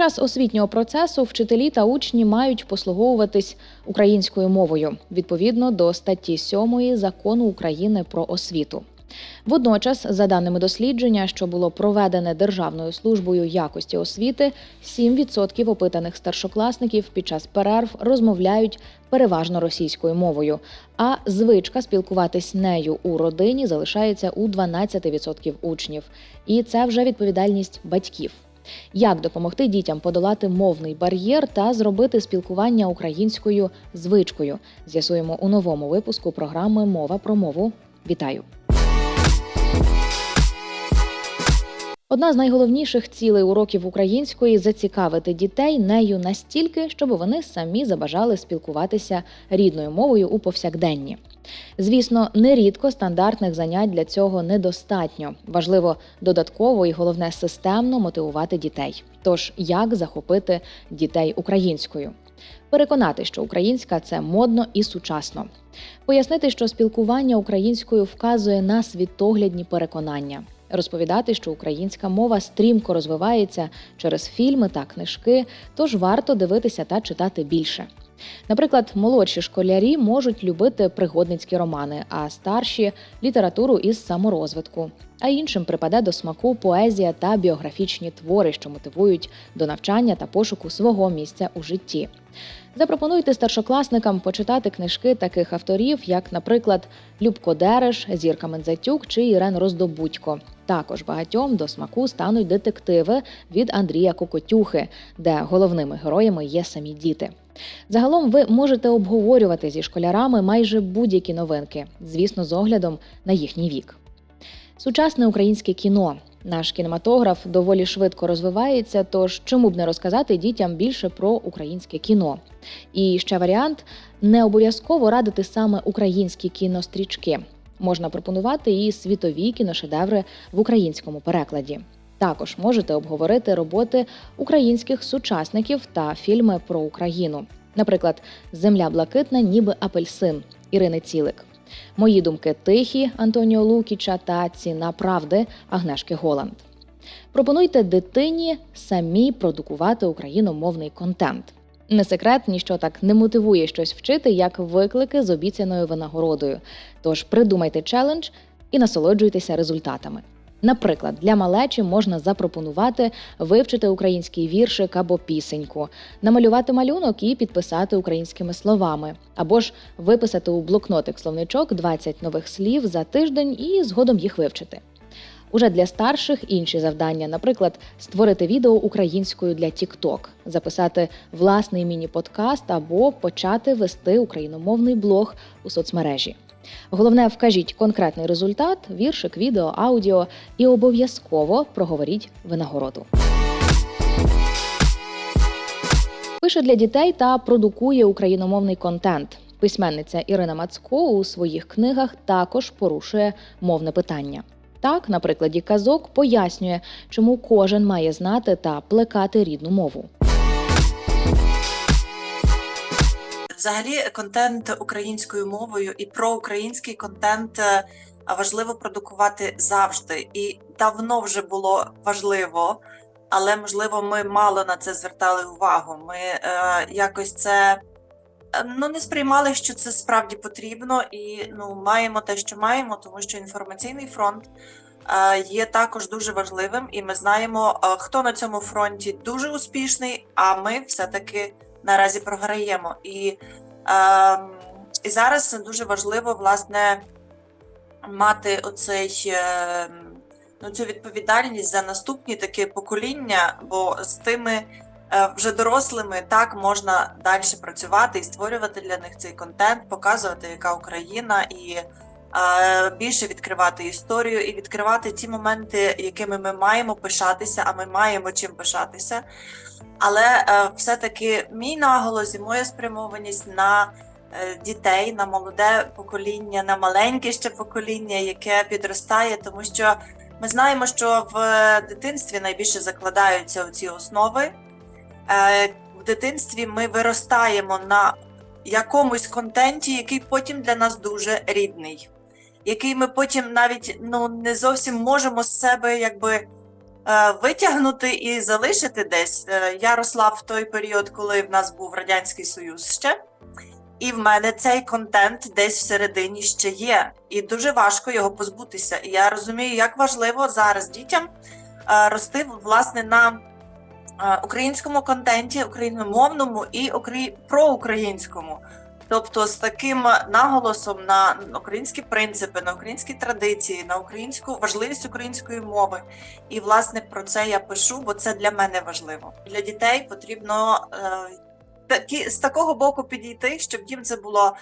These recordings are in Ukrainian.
час освітнього процесу вчителі та учні мають послуговуватись українською мовою відповідно до статті 7 закону України про освіту. Водночас, за даними дослідження, що було проведене Державною службою якості освіти, 7% опитаних старшокласників під час перерв розмовляють переважно російською мовою, а звичка спілкуватись нею у родині залишається у 12% учнів. І це вже відповідальність батьків. Як допомогти дітям подолати мовний бар'єр та зробити спілкування українською звичкою? З'ясуємо у новому випуску програми Мова про мову. Вітаю! Одна з найголовніших цілей уроків української зацікавити дітей нею настільки, щоб вони самі забажали спілкуватися рідною мовою у повсякденні. Звісно, нерідко стандартних занять для цього недостатньо. Важливо додатково і головне системно мотивувати дітей. Тож як захопити дітей українською? Переконати, що українська це модно і сучасно. Пояснити, що спілкування українською вказує на світоглядні переконання. Розповідати, що українська мова стрімко розвивається через фільми та книжки, тож варто дивитися та читати більше. Наприклад, молодші школярі можуть любити пригодницькі романи, а старші літературу із саморозвитку. А іншим припаде до смаку поезія та біографічні твори, що мотивують до навчання та пошуку свого місця у житті. Запропонуйте старшокласникам почитати книжки таких авторів, як, наприклад, Любко Дереш, Зірка Мензатюк чи Ірен Роздобудько. Також багатьом до смаку стануть детективи від Андрія Кокотюхи, де головними героями є самі діти. Загалом ви можете обговорювати зі школярами майже будь-які новинки, звісно, з оглядом на їхній вік. Сучасне українське кіно. Наш кінематограф доволі швидко розвивається, тож чому б не розказати дітям більше про українське кіно? І ще варіант не обов'язково радити саме українські кінострічки. Можна пропонувати і світові кіношедеври в українському перекладі. Також можете обговорити роботи українських сучасників та фільми про Україну. Наприклад, Земля блакитна, ніби апельсин Ірини Цілик. Мої думки тихі Антоніо Лукіча та Ціна правди Агнешки Голланд. Пропонуйте дитині самі продукувати україномовний контент. Не секрет, ніщо так не мотивує щось вчити, як виклики з обіцяною винагородою. Тож придумайте челендж і насолоджуйтеся результатами. Наприклад, для малечі можна запропонувати вивчити український віршик або пісеньку, намалювати малюнок і підписати українськими словами, або ж виписати у блокнотик словничок 20 нових слів за тиждень і згодом їх вивчити. Уже для старших інші завдання, наприклад, створити відео українською для TikTok, записати власний міні-подкаст або почати вести україномовний блог у соцмережі. Головне, вкажіть конкретний результат, віршик, відео, аудіо і обов'язково проговоріть винагороду. Пише для дітей та продукує україномовний контент. Письменниця Ірина Мацко у своїх книгах також порушує мовне питання. Так, на прикладі казок пояснює, чому кожен має знати та плекати рідну мову. Взагалі, контент українською мовою і проукраїнський контент е, важливо продукувати завжди. І давно вже було важливо, але можливо, ми мало на це звертали увагу. Ми е, якось це е, ну не сприймали, що це справді потрібно, і ну маємо те, що маємо, тому що інформаційний фронт. е, Є також дуже важливим, і ми знаємо, е, хто на цьому фронті дуже успішний. А ми все-таки наразі програємо. І, е, і зараз дуже важливо власне мати оцей. Е, Ну, цю відповідальність за наступні такі покоління, бо з тими е, вже дорослими так можна далі працювати і створювати для них цей контент, показувати, яка Україна, і більше відкривати історію і відкривати ті моменти, якими ми маємо пишатися, а ми маємо чим пишатися. Але е, все-таки мій наголос і моя спрямованість на е, дітей, на молоде покоління, на маленьке ще покоління, яке підростає, тому що ми знаємо, що в дитинстві найбільше закладаються ці основи. Е, В дитинстві ми виростаємо на якомусь контенті, який потім для нас дуже рідний, який ми потім навіть ну не зовсім можемо з себе якби е, витягнути і залишити десь. Е, Я росла в той період, коли в нас був Радянський Союз ще. І в мене цей контент десь всередині ще є, і дуже важко його позбутися. І я розумію, як важливо зараз дітям е, рости власне на українському контенті, україномовному і украї... проукраїнському. Тобто з таким наголосом на українські принципи, на українські традиції, на українську важливість української мови. І власне про це я пишу, бо це для мене важливо. Для дітей потрібно е, такі з такого боку підійти, щоб їм це було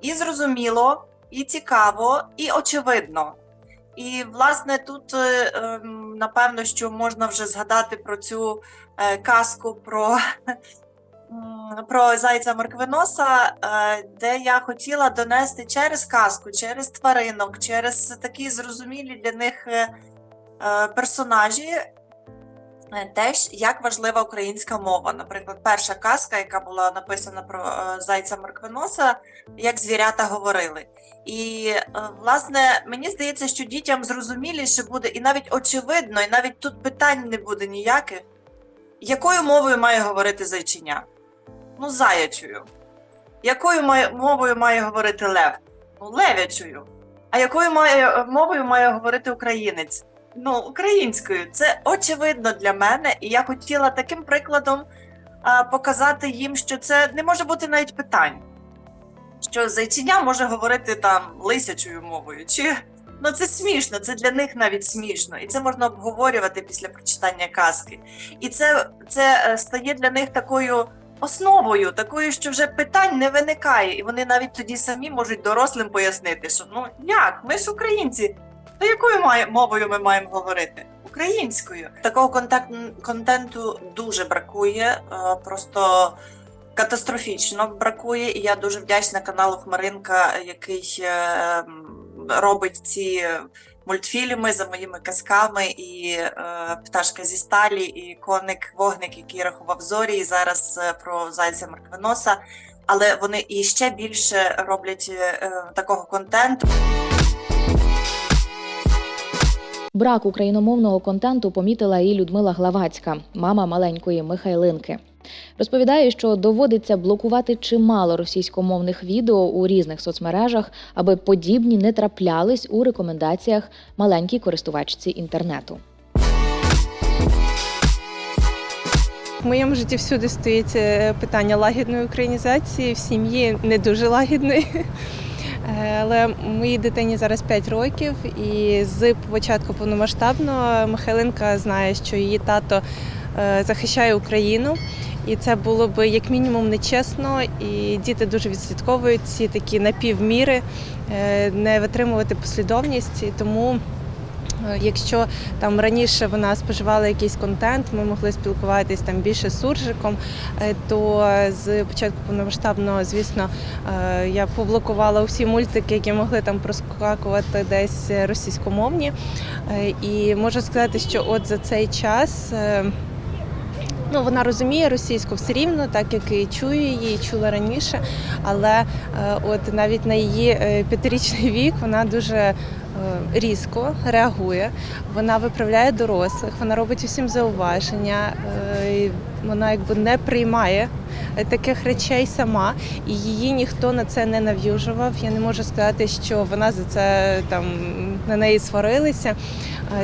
і зрозуміло, і цікаво, і очевидно. І власне тут е, ем, напевно, що можна вже згадати про цю е, казку про, про зайця морквиноса, е, де я хотіла донести через казку, через тваринок, через такі зрозумілі для них е, е, персонажі. е, Теж як важлива українська мова. Наприклад, перша казка, яка була написана про зайця морквиноса, як звірята говорили. І власне мені здається, що дітям зрозуміліше буде, і навіть очевидно, і навіть тут питань не буде ніяких, якою мовою має говорити зайчиня? Ну, заячою. Якою має, мовою має говорити лев? Ну, левячою. А якою має, мовою має говорити українець? Ну, українською. Це очевидно для мене, і я хотіла таким прикладом а, показати їм, що це не може бути навіть питань що зайчиня може говорити там лисячою мовою, чи ну це смішно, це для них навіть смішно, і це можна обговорювати після прочитання казки. І це, це е, стає для них такою основою, такою, що вже питань не виникає, і вони навіть тоді самі можуть дорослим пояснити, що ну як, ми ж українці, то якою має, мовою ми маємо говорити? Українською такого контакт, контенту дуже бракує. е, Просто катастрофічно бракує, і я дуже вдячна каналу Хмаринка, який е, робить ці мультфільми за моїми казками, і е, пташка зі сталі, і коник вогник, який рахував зорі, і зараз е, про зайця Марквиноса. Але вони і ще більше роблять е, такого контенту. Брак україномовного контенту помітила і Людмила Главацька, мама маленької Михайлинки. Розповідає, що доводиться блокувати чимало російськомовних відео у різних соцмережах, аби подібні не траплялись у рекомендаціях маленькій користувачці інтернету. В моєму житті всюди стоїть е, питання лагідної українізації, в сім'ї не дуже лагідної. Е, Але моїй дитині зараз 5 років, і з початку повномасштабного Михайлинка знає, що її тато е, захищає Україну. І це було б як мінімум нечесно, і діти дуже відслідковують ці такі напівміри, е, не витримувати послідовність. І тому Е, Якщо там раніше вона споживала якийсь контент, ми могли спілкуватись там більше з суржиком, е, то з початку повномасштабного, звісно, я поблокувала усі мультики, які могли там проскакувати десь російськомовні. І можу сказати, що от за цей час. Ну, вона розуміє російську все рівно, так як і чує її, і чула раніше. Але е, от навіть на її е, п'ятирічний вік вона дуже е, різко реагує. Вона виправляє дорослих, вона робить усім зауваження. Вона якби не приймає таких речей сама, і її ніхто на це не нав'южував. Я не можу сказати, що вона за це там на неї сварилися.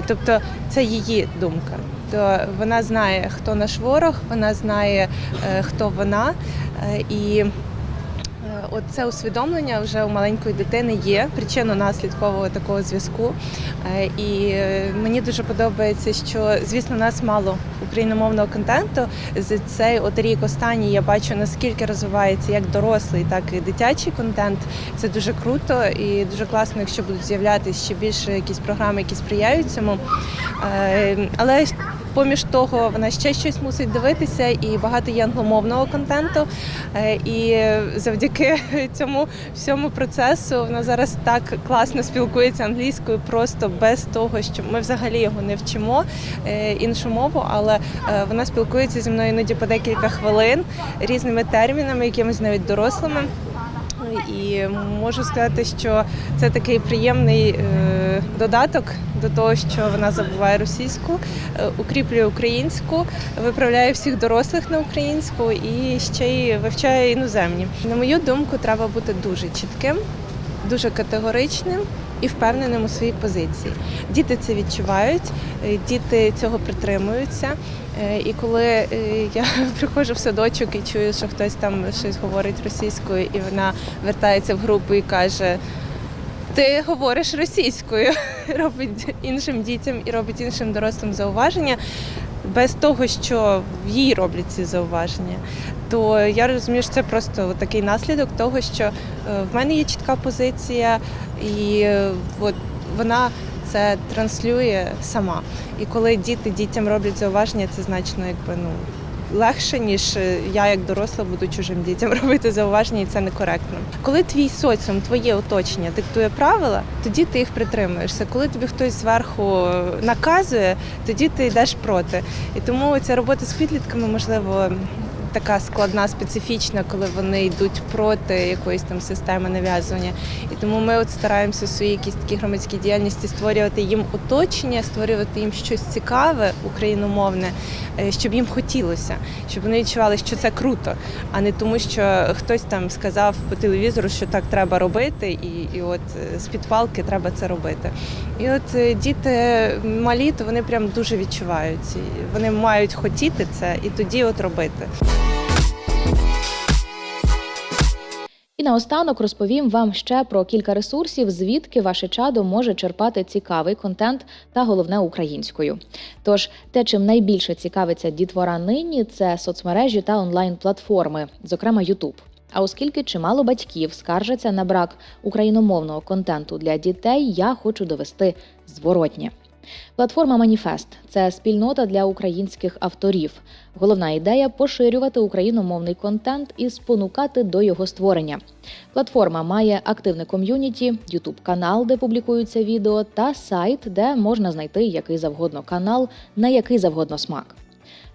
Тобто це її думка. То вона знає, хто наш ворог, вона знає, е, хто вона. Е, І е, от це усвідомлення вже у маленької дитини є причинно-наслідкового такого зв'язку. І мені дуже подобається, що звісно нас мало україномовного контенту. За цей от рік останній я бачу наскільки розвивається як дорослий, так і дитячий контент. Це дуже круто і дуже класно, якщо будуть з'являтися ще більше якісь програми, які сприяють цьому. Але поміж того вона ще щось мусить дивитися, і багато є англомовного контенту. Е, І завдяки цьому всьому процесу вона зараз так класно спілкується англійською, просто без того, що ми взагалі його не вчимо е, іншу мову, але е, вона спілкується зі мною іноді по декілька хвилин різними термінами, якимись навіть дорослими. І можу сказати, що це такий приємний додаток до того, що вона забуває російську, е, укріплює українську, виправляє всіх дорослих на українську і ще й вивчає іноземні. На мою думку, треба бути дуже чітким, дуже категоричним і впевненим у своїй позиції. Діти це відчувають, е, діти цього притримуються. Е, І коли я приходжу в садочок і чую, що хтось там щось говорить російською, і вона вертається в групу і каже: Ти говориш російською, робить іншим дітям і робить іншим дорослим зауваження. Без того, що їй роблять ці зауваження, то я розумію, що це просто такий наслідок того, що е, в мене є чітка позиція, і е, от вона це транслює сама. І коли діти дітям роблять зауваження, це значно якби ну легше, ніж е, я як доросла буду чужим дітям робити зауваження, і це некоректно. Коли твій соціум, твоє оточення диктує правила, тоді ти їх притримуєшся. Коли тобі хтось зверху наказує, тоді ти йдеш проти. І тому ця робота з підлітками можливо. Така складна, специфічна, коли вони йдуть проти якоїсь там системи нав'язування. І тому ми от стараємося в своїй якісь такі громадській діяльності створювати їм оточення, створювати їм щось цікаве, україномовне, е, щоб їм хотілося, щоб вони відчували, що це круто, а не тому, що хтось там сказав по телевізору, що так треба робити, і, і от е, з-під палки треба це робити. І от е, діти малі, то вони прям дуже відчувають. Вони мають хотіти це і тоді от робити. І наостанок розповім вам ще про кілька ресурсів, звідки ваше чадо може черпати цікавий контент та головне українською. Тож те, чим найбільше цікавиться дітвора нині, це соцмережі та онлайн-платформи, зокрема YouTube. А оскільки чимало батьків скаржаться на брак україномовного контенту для дітей, я хочу довести зворотнє. Платформа Маніфест це спільнота для українських авторів. Головна ідея поширювати україномовний контент і спонукати до його створення. Платформа має активне ком'юніті, Ютуб канал, де публікуються відео, та сайт, де можна знайти який завгодно канал на який завгодно смак.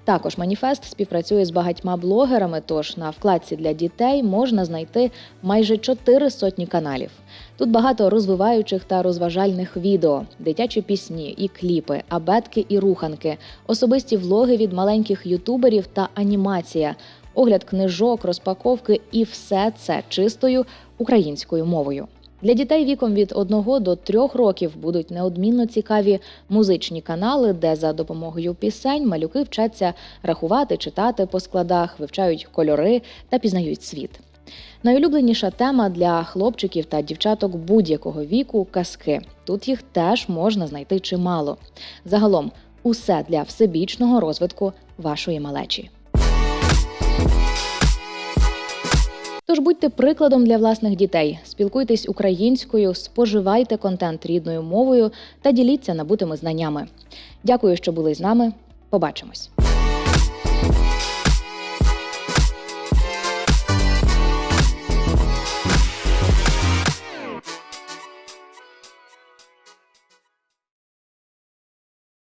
Також маніфест співпрацює з багатьма блогерами, тож на вкладці для дітей можна знайти майже чотири сотні каналів. Тут багато розвиваючих та розважальних відео, дитячі пісні і кліпи, абетки і руханки, особисті влоги від маленьких ютуберів та анімація, огляд книжок, розпаковки і все це чистою українською мовою. Для дітей віком від 1 до 3 років будуть неодмінно цікаві музичні канали, де за допомогою пісень малюки вчаться рахувати, читати по складах, вивчають кольори та пізнають світ. Найулюбленіша тема для хлопчиків та дівчаток будь-якого віку казки. Тут їх теж можна знайти чимало. Загалом, усе для всебічного розвитку вашої малечі. Тож будьте прикладом для власних дітей, спілкуйтесь українською, споживайте контент рідною мовою та діліться набутими знаннями. Дякую, що були з нами. Побачимось.